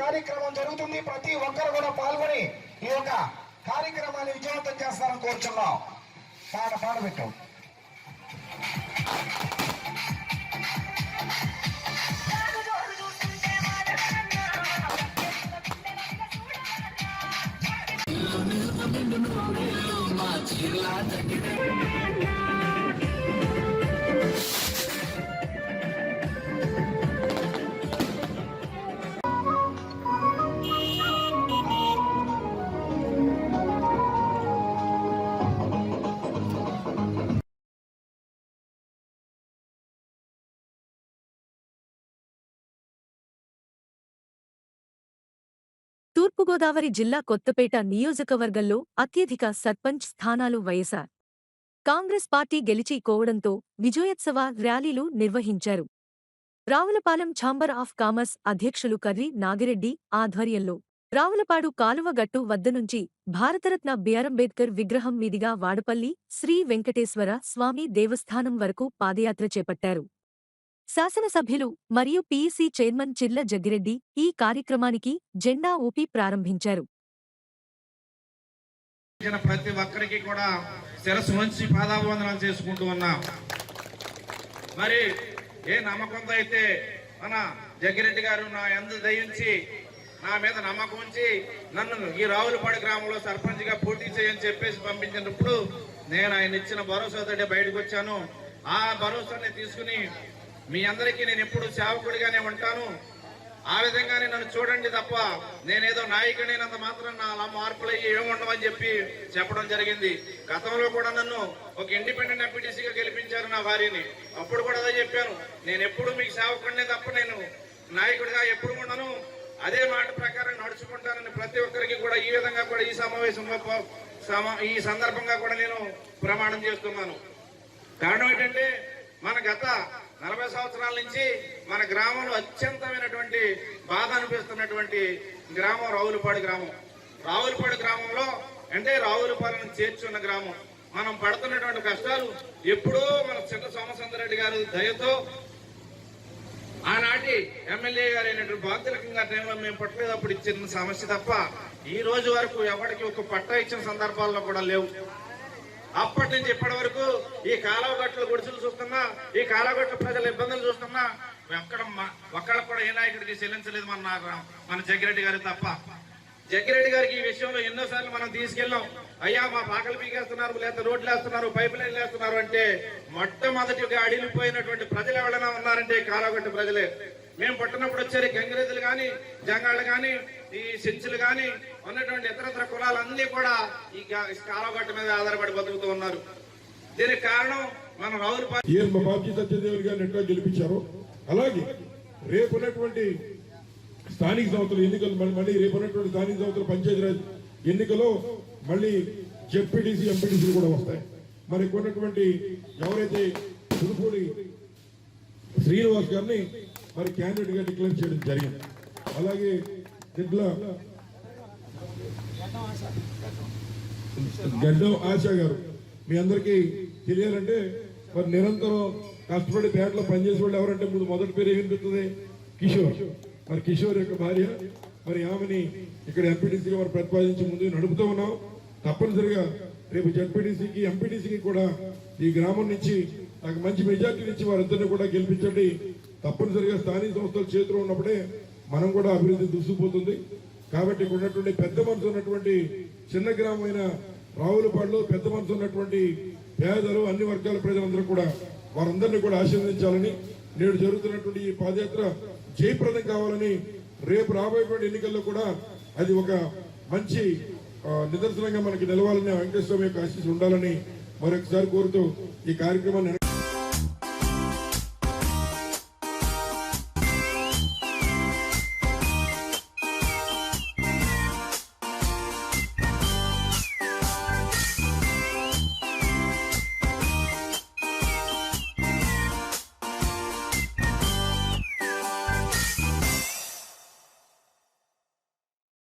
కార్యక్రమం జరుగుతుంది. ప్రతి ఒక్కరు కూడా పాల్గొని ఈ యొక్క కార్యక్రమాన్ని విజయవంతం చేస్తారని కోరుచున్నాం. పాట పాట పెట్టాం తూర్పుగోదావరి జిల్లా కొత్తపేట నియోజకవర్గంలో అత్యధిక సర్పంచ్ స్థానాలు వైఎస్ఆర్. కాంగ్రెస్ పార్టీ గెలిచి కోవడంతో విజయోత్సవ ర్యాలీలు నిర్వహించారు. రావులపాలెం ఛాంబర్ ఆఫ్ కామర్స్ అధ్యక్షులు కర్రి నాగిరెడ్డి ఆధ్వర్యంలో రావులపాడు కాలువగట్టు వద్ద నుంచి భారతరత్న బిఆర్అంబేద్కర్ విగ్రహం మీదిగా వాడపల్లి శ్రీ వెంకటేశ్వర స్వామి దేవస్థానం వరకు పాదయాత్ర చేపట్టారు. శాసనసభ్యులు మరియు పీఈసీ చైర్మన్ చిర్ల జగ్గిరెడ్డి ఈ కార్యక్రమానికి జెండా ఊపి ప్రారంభించారు. ప్రతి ఒక్కరికి కూడా శిరస్సు వంచి పాదాభివందనాలు చేసుకుంటూ ఉన్నాం. మరి ఏ నమ్మకంతో అయితే మన జగ్గిరెడ్డి గారు నా ఎందు దయించి నా మీద నమ్మకం ఉంచి నన్ను ఈ రావులపాడు గ్రామంలో సర్పంచ్గా పోటీ చేయని చెప్పేసి పంపించినప్పుడు నేను ఆయన ఇచ్చిన భరోసాతోటే బయటకు వచ్చాను ఆ భరోసాని తీసుకుని మీ అందరికీ నేను ఎప్పుడు సేవకుడిగానే ఉంటాను. ఆ విధంగానే నన్ను చూడండి తప్ప నేనేదో నాయకుడైనంత మాత్రం నా అలా మార్పులు అయ్యి ఏముండవని చెప్పి చెప్పడం జరిగింది. గతంలో కూడా నన్ను ఒక ఇండిపెండెంట్ ఎంపీటీసీగా గెలిపించారు నా వారిని అప్పుడు కూడా అదే చెప్పాను. నేను ఎప్పుడు మీకు సేవకుడినే తప్ప నేను నాయకుడిగా ఎప్పుడు ఉండను. అదే మాట ప్రకారం నడుచుకుంటానని ప్రతి ఒక్కరికి కూడా ఈ విధంగా కూడా ఈ సమావేశంలో సమా- ఈ సందర్భంగా కూడా నేను ప్రమాణం చేస్తున్నాను. కారణం ఏంటంటే మన గత నలభై సంవత్సరాల నుంచి మన గ్రామంలో అత్యంతమైనటువంటి బాధ అనిపిస్తున్నటువంటి గ్రామం రావులపాడు గ్రామం. రావులపాడు గ్రామంలో అంటే రావులపాలెం చేర్చున్న గ్రామం. మనం పడుతున్నటువంటి కష్టాలు ఎప్పుడో మన చిన్న సోమసుందరెడ్డి గారు దయతో ఆనాటి ఎమ్మెల్యే గారు అయినటువంటి బాధ్యతకంగా టైంలో మేము పట్టలేదు. అప్పుడు ఇచ్చిన సమస్య తప్ప ఈ రోజు వరకు ఎవరికి ఒక పట్టా ఇచ్చిన సందర్భాల్లో కూడా లేవు. అప్పటి నుంచి ఇప్పటి వరకు ఈ కాలువగట్ల గుడిసెలు చూస్తున్నా ఈ కాలవగట్ల ప్రజల ఇబ్బందులు చూస్తున్నా ఎక్కడ ఒక్కడ ఒక్కళ్ళకు కూడా ఏ నాయకుడికి చెల్లించలేదు మన మన జగ్గిరెడ్డి గారు తప్ప. జగ్గిరెడ్డి గారికి ఈ విషయంలో ఎన్నోసార్లు మనం తీసుకెళ్ళాం. అయ్యా మా పాకలు పీకేస్తున్నారు లేదా రోడ్లు వేస్తున్నారు పైప్ లైన్లు వేస్తున్నారు అంటే మొట్టమొదటిగా అడిగిపోయినటువంటి ప్రజలు ఎవరైనా ఉన్నారంటే కాలువగట్టు ప్రజలే. మేము పుట్టినప్పుడు వచ్చారు గంగిరెద్దులు కానీ జంగాళ్ళు కానీ ఈ సెంచులు కానీ ఉన్నటువంటి ఇతరత్ర కులాలన్నీ కూడా ఈ గా- మీద ఆధారపడి బతుకుతూ ఉన్నారు. దీనికి కారణం మన రావులపాలెం ఏ మా బాబ్జీ సత్యదేవులు గారిని ఎట్లా గెలిపించారో. అలాగే రేపు ఉన్నటువంటి స్థానిక సంస్థల ఎన్నికలు మళ్ళీ మళ్ళీ రేపు ఉన్నటువంటి స్థానిక సంస్థల పంచాయతీరాజ్ ఎన్నికలో మళ్ళీ జెడ్పీటీసీ ఎంపీటీసీలు కూడా వస్తాయి. మరి కొన్నటువంటి ఎవరైతే పుదుపూడి శ్రీనివాస్ గారిని మరి క్యాండిడేట్గా డిక్లేర్ చేయడం జరిగింది. అలాగే దీంట్లో గడ్డం ఆశా గారు. మీ అందరికీ తెలియాలంటే మరి నిరంతరం కష్టపడి పేటలో పనిచేసే వాళ్ళు ఎవరంటే ముందు మొదటి పేరు ఏమిపిస్తుంది కిషోర్. మరి కిషోర్ యొక్క భార్య మరి ఆమెని ఇక్కడ ఎంపీటీసీగా మరి ప్రతిపాదించి ముందు నడుపుతూ ఉన్నాం. తప్పనిసరిగా రేపు జడ్పీటీసీకి ఎంపీటీసీకి కూడా ఈ గ్రామం నుంచి నాకు మంచి మెజార్టీ ఇచ్చి వారిద్దరిని కూడా గెలిపించండి. తప్పనిసరిగా స్థానిక సంస్థల చేతిలో ఉన్నప్పుడే మనం కూడా అభివృద్ధి దూసుకుపోతుంది కాబట్టి ఇక్కడ ఉన్నటువంటి పెద్ద మనసు ఉన్నటువంటి చిన్న గ్రామమైన రావులపాడులో పెద్ద మనసు ఉన్నటువంటి పేదలు అన్ని వర్గాల ప్రజలందరూ కూడా వారందరినీ కూడా ఆశీర్వదించాలని నేడు జరుగుతున్నటువంటి ఈ పాదయాత్ర జయప్రదం కావాలని రేపు రాబోయేటువంటి ఎన్నికల్లో కూడా అది ఒక మంచి నిదర్శనంగా మనకి నిలవాలని ఆ వెంకటేశ్వర యొక్క ఆశీస్సు ఉండాలని మరొకసారి కోరుతూ ఈ కార్యక్రమాన్ని